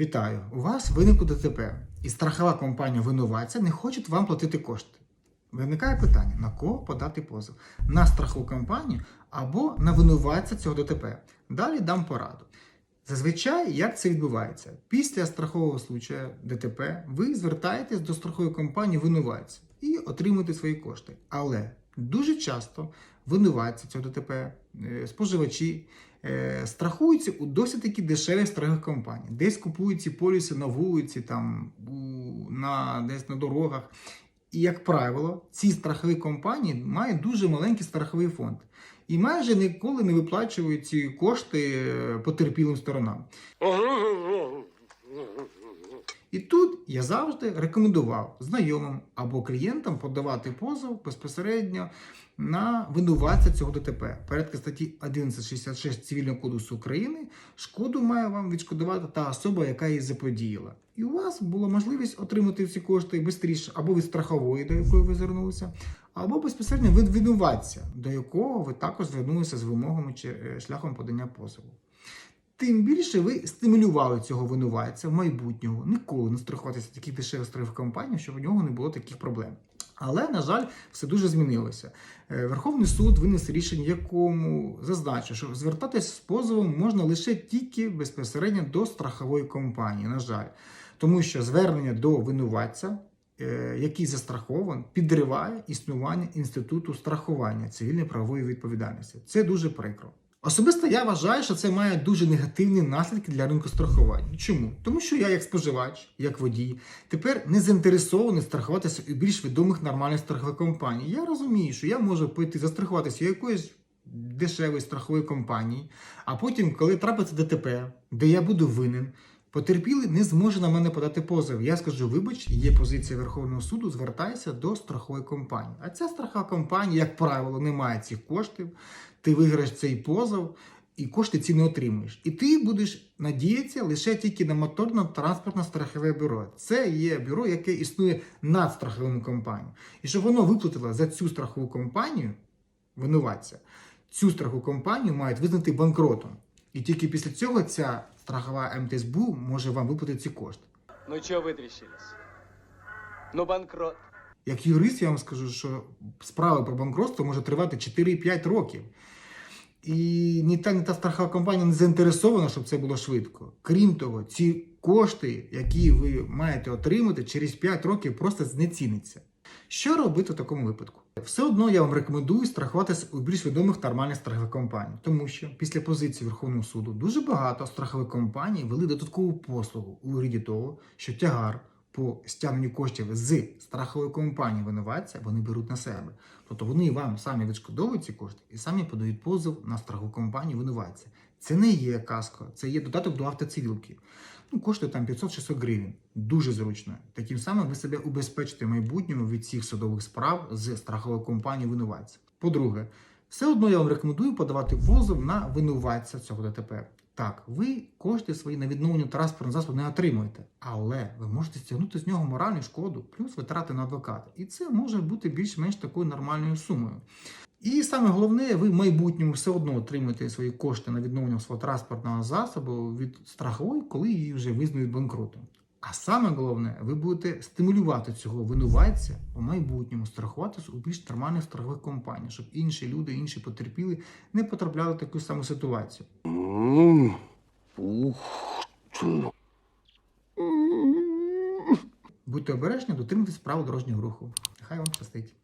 Вітаю! У вас виникло ДТП, і страхова компанія винуватця не хоче вам платити кошти. Виникає питання: на кого подати позов? На страхову компанію або на винуватця цього ДТП. Далі дам пораду. Зазвичай, як це відбувається? Після страхового случаю ДТП ви звертаєтесь до страхової компанії винуватця і отримуєте свої кошти. Але дуже часто винуватці цього ДТП, е, споживачі страхуються у досить таки дешевих страхових компаній. Десь купують ці полюси на вулиці, там на десь на дорогах. І, як правило, ці страхові компанії мають дуже маленький страховий фонд і майже ніколи не виплачують ці кошти е, потерпілим сторонам. І тут я завжди рекомендував знайомим або клієнтам подавати позов безпосередньо на винуватця цього ДТП. Порядка статті 1166 Цивільного кодексу України шкоду має вам відшкодувати та особа, яка її заподіяла. І у вас була можливість отримати ці кошти швидше або від страхової, до якої ви звернулися, або безпосередньо від винуватця, до якого ви також звернулися з вимогами чи е, шляхом подання позову. Тим більше ви стимулювали цього винуватця в майбутнього ніколи не страхуватися таких дешевих страхових компаній, щоб у нього не було таких проблем. Але, на жаль, все дуже змінилося. Е, Верховний суд винес рішення, якому зазначив, що звертатись з позовом можна лише тільки безпосередньо до страхової компанії. На жаль, тому що звернення до винуватця, е, який застрахований, підриває існування інституту страхування цивільної правової відповідальності. Це дуже прикро. Особисто я вважаю, що це має дуже негативні наслідки для ринку страхування. Чому? Тому що я, як споживач, як водій, тепер не заінтересований страхуватися у більш відомих нормальних страхових компаній. Я розумію, що я можу пойти застрахуватися у якоїсь дешевої страхової компанії, а потім, коли трапиться ДТП, де я буду винен. Потерпілий не зможе на мене подати позов. Я скажу, вибач, є позиція Верховного суду, звертайся до страхової компанії. А ця страхова компанія, як правило, не має цих коштів. Ти виграєш цей позов і кошти ці не отримуєш. І ти будеш надіятися лише тільки на моторно-транспортне страхове бюро. Це є бюро, яке існує над страховими компаніями. І щоб воно виплатило за цю страхову компанію, винуватця, цю страхову компанію мають визнати банкротом. І тільки після цього ця страхова МТСБУ може вам виплатити ці кошти. Ну чё вытрящились? Ну банкрот. Як юрист, я вам скажу, що справа про банкротство може тривати 4-5 років. І ні та, ні та страхова компанія не заінтересована, щоб це було швидко. Крім того, ці кошти, які ви маєте отримати, через 5 років просто знеціняться. Що робити в такому випадку? Все одно я вам рекомендую страхуватися у більш відомих нормальних страхових компаній, тому що після позиції Верховного суду дуже багато страхових компаній вели додаткову послугу у вигляді того, що тягар по стягненню коштів з страхової компанії винуватця вони беруть на себе. Тобто вони вам самі відшкодовують ці кошти і самі подають позов на страхову компанію винуватця. Це не є каско, це є додаток до автоцивілки. Ну, коштує там 500-600 гривень. Дуже зручно. Таким самим ви себе убезпечите в майбутньому від всіх судових справ з страхової компанії винуватця. По-друге, все одно я вам рекомендую подавати позов на винуватця цього ДТП. Так, ви кошти свої на відновлення транспортного засобу не отримуєте, але ви можете стягнути з нього моральну шкоду, плюс витрати на адвоката. І це може бути більш-менш такою нормальною сумою. І саме головне, ви в майбутньому все одно отримаєте свої кошти на відновлення свого транспортного засобу від страхової, коли її вже визнають банкротом. А саме головне, ви будете стимулювати цього винуватця у майбутньому страхуватися у більш нормальних страхових компаніях, щоб інші люди, інші потерпіли не потрапляли в таку саму ситуацію. Ти. Будьте обережні, дотримуйтесь правил дорожнього руху. Нехай вам щастить.